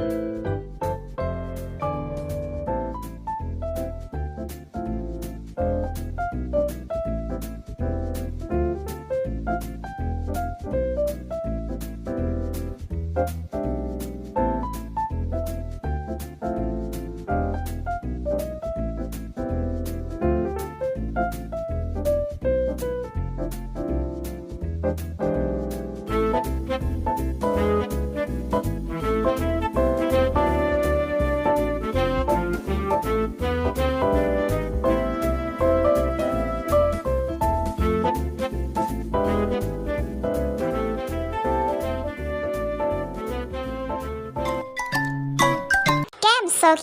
แ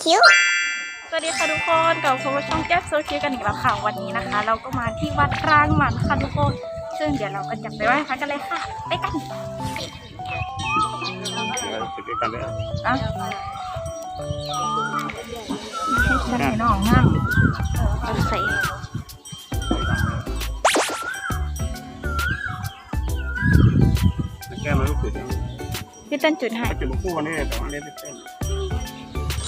คิวสวัสดีค่ะทุกคนกลับมาพบกับช่องแก๊ปโซเชียลกันอีกแล้วค่ะวันนี้นะคะ เราก็มาที่วัดกลางหมันค่ะทุกคน ซึ่งเดี๋ยวเราก็จะไปไหว้พระกันเลยค่ะ ไปกันติดกันเลยอะอะไม่ให้ฉันให้น้องนั่งเอาใส่แก้มันรู้สึกยังพี่เต้นจุดให้จุดคู่นี่แต่ว่าเล่นไม่เต้น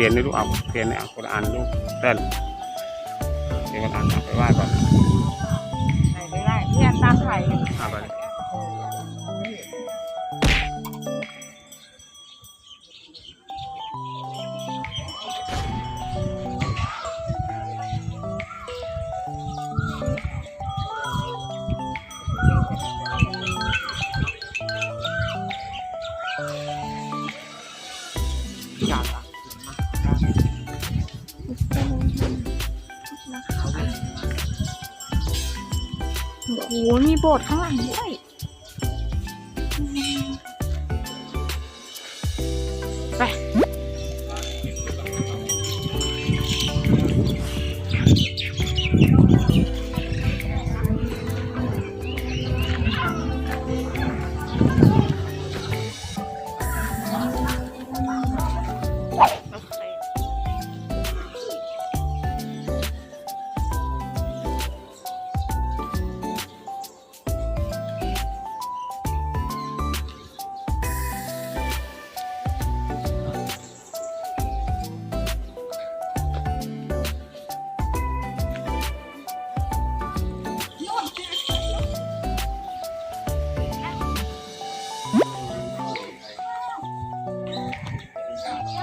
เอาเทียนนี่ลูกเอาเทียนนี่เอาคนอ่านลูกเต้นเทียนคนอ่านเอาไปไหว้ก่อนไปไปไหว้เนี่ยตามถ่ายเอาไปอย หมีโบสถ์ข้างหลังด้วย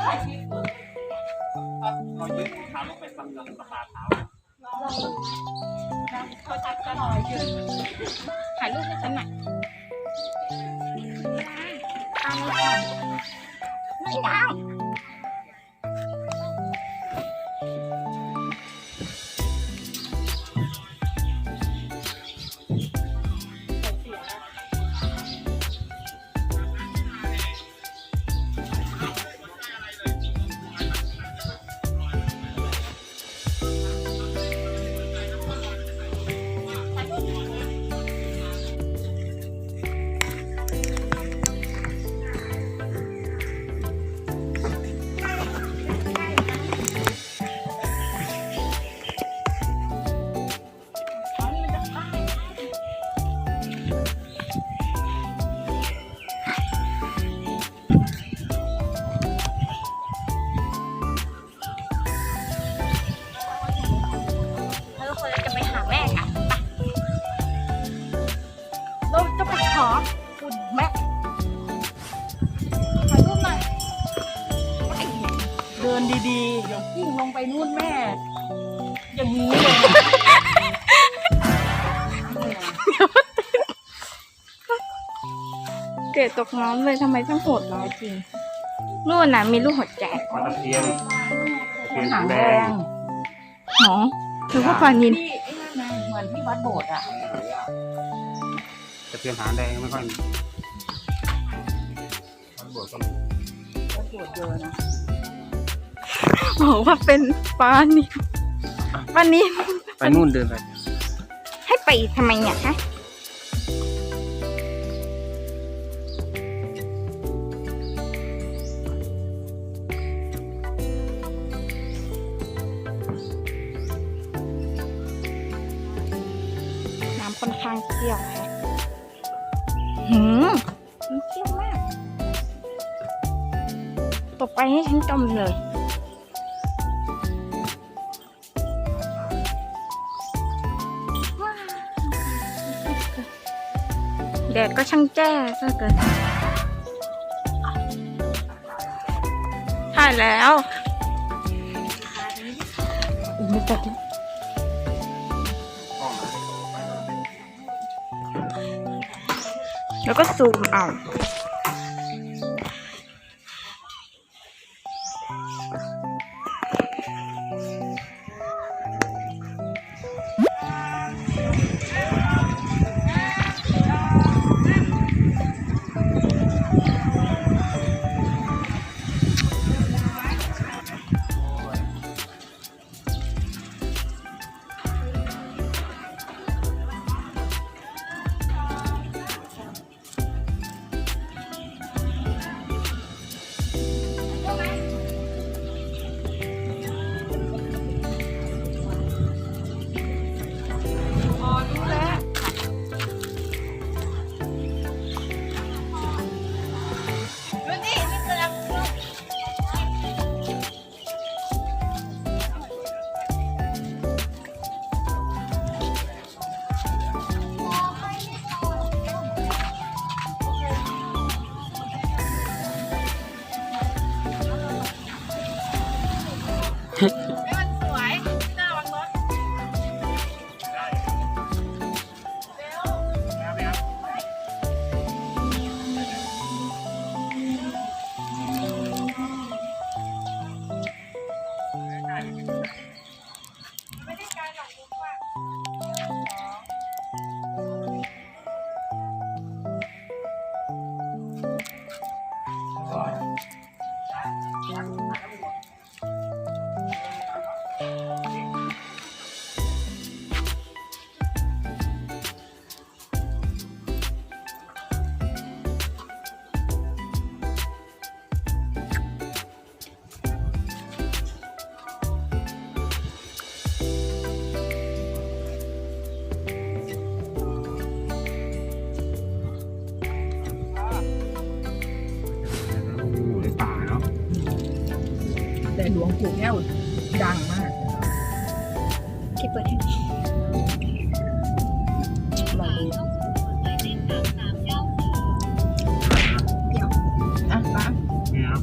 เรายืดเท้าลงไปสำหรับสปาเท้าเขาจับกันหน่อยยืนถ่ายรูปให้ฉันหน่อยตามเลยค่ะไม่ได้ ดีๆเดี๋ยวกิ้งลงไปนู่นแม่ อย่างนี้เลยเกดตกน้ำเลยทำไมต้องโหดร้ายจริงนู่นน่ะมีลูกหัวใจมาตะเทียนตะเทียนหางแดงหรอคือว่าปลานินที่ไอ้นั่นไงหัวมือนที่วัดโบสถ์อะตะเพียนหางแดงไม่ค่อยมีมันบวชก็มีวัดโบสถ์เยอะนะ บอกว่าเป็นปลานินปลานินไปนู่นเดินไปให้ไปทำไมเนี่ยฮะน้ำค่อนข้างเชี่ยวค่ะหืมมันเชี่ยวมาก ตกไปให้ฉันจมเลย แดดก็ช่างแจ้ซะเกินถ่ายแล้วอุ้ยไม่ตัดแล้วแล้วก็ซูมเอา Yeah. หลวงปู่แก้วดังมากคิดเปิดให้ลองดูอะป้านี่ครับ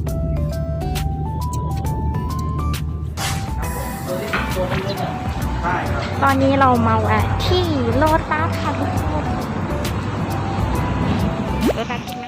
ตอนนี้เรามาแวะที่โลตัสค่ะทุกคนโลตัสกินไหม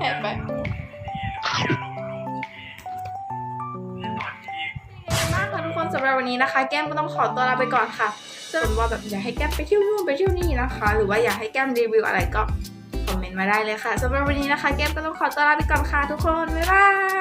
เห็นไหมมากค่ะทุกคนสำหรับวันนี้นะคะ แก้มก็ต้องขอตัวลาไปก่อนค่ะส่วนว่าแบบอยากให้แก้มไปเที่ยวนู่นไปเที่ยวนี่นะคะ หรือว่าอยากให้แก้มรีวิวอะไรก็คอมเมนต์มาได้เลยค่ะสำหรับวันนี้นะคะ แก้มก็ต้องขอตัวลาไปก่อนค่ะทุกคนบ๊ายบาย